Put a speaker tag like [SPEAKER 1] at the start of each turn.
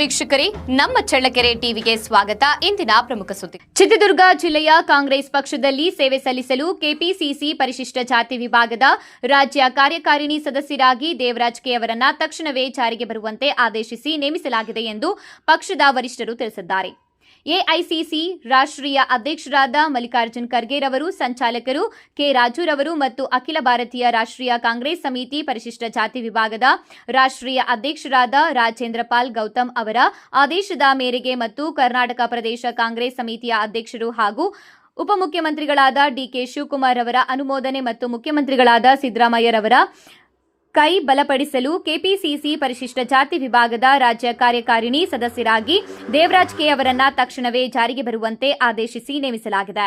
[SPEAKER 1] ವೀಕ್ಷಕರೇ, ನಮ್ಮ ಚಳ್ಳಕೆರೆ ಟಿವಿಗೆ ಸ್ವಾಗತ. ಇಂದಿನ ಪ್ರಮುಖ ಸುದ್ದಿ. ಚಿತ್ರದುರ್ಗ ಜಿಲ್ಲೆಯ ಕಾಂಗ್ರೆಸ್ ಪಕ್ಷದಲ್ಲಿ ಸೇವೆ ಸಲ್ಲಿಸಲು ಕೆಪಿಸಿಸಿ ಪರಿಶಿಷ್ಟ ಜಾತಿ ವಿಭಾಗದ ರಾಜ್ಯ ಕಾರ್ಯಕಾರಿಣಿ ಸದಸ್ಯರಾಗಿ ದೇವರಾಜ್ ಕೆ ಅವರನ್ನ ತಕ್ಷಣವೇ ಜಾರಿಗೆ ಬರುವಂತೆ ಆದೇಶಿಸಿ ನೇಮಿಸಲಾಗಿದೆ ಎಂದು ಪಕ್ಷದ ವರಿಷ್ಠರು ತಿಳಿಸಿದ್ದಾರೆ. ಎಐಸಿಸಿ ರಾಷ್ಟ್ರೀಯ ಅಧ್ಯಕ್ಷರಾದ ಮಲ್ಲಿಕಾರ್ಜುನ್ ಖರ್ಗೆ ರವರು ಸಂಚಾಲಕರು ಕೆ ರಾಜುರವರು ಮತ್ತು ಅಖಿಲ ಭಾರತೀಯ ರಾಷ್ಟ್ರೀಯ ಕಾಂಗ್ರೆಸ್ ಸಮಿತಿ ಪರಿಶಿಷ್ಟ ಜಾತಿ ವಿಭಾಗದ ರಾಷ್ಟ್ರೀಯ ಅಧ್ಯಕ್ಷರಾದ ರಾಜೇಂದ್ರ ಪಾಲ್ ಗೌತಮ್ ಅವರ ಆದೇಶದ ಮೇರೆಗೆ ಮತ್ತು ಕರ್ನಾಟಕ ಪ್ರದೇಶ ಕಾಂಗ್ರೆಸ್ ಸಮಿತಿಯ ಅಧ್ಯಕ್ಷರು ಹಾಗೂ ಉಪಮುಖ್ಯಮಂತ್ರಿಗಳಾದ ಡಿಕೆ ಶಿವಕುಮಾರ್ ಅವರ ಅನುಮೋದನೆ ಮತ್ತು ಮುಖ್ಯಮಂತ್ರಿಗಳಾದ ಸಿದ್ದರಾಮಯ್ಯರವರ ಕೈ ಬಲಪಡಿಸಲು ಕೆಪಿಸಿಸಿ ಪರಿಶಿಷ್ಟ ಜಾತಿ ವಿಭಾಗದ ರಾಜ್ಯ ಕಾರ್ಯಕಾರಿಣಿ ಸದಸ್ಯರಾಗಿ ದೇವರಾಜ್ ಕೆ ಅವರನ್ನ ತಕ್ಷಣವೇ ಜಾರಿಗೆ ಬರುವಂತೆ ಆದೇಶಿಸಿ ನೇಮಿಸಲಾಗಿದೆ.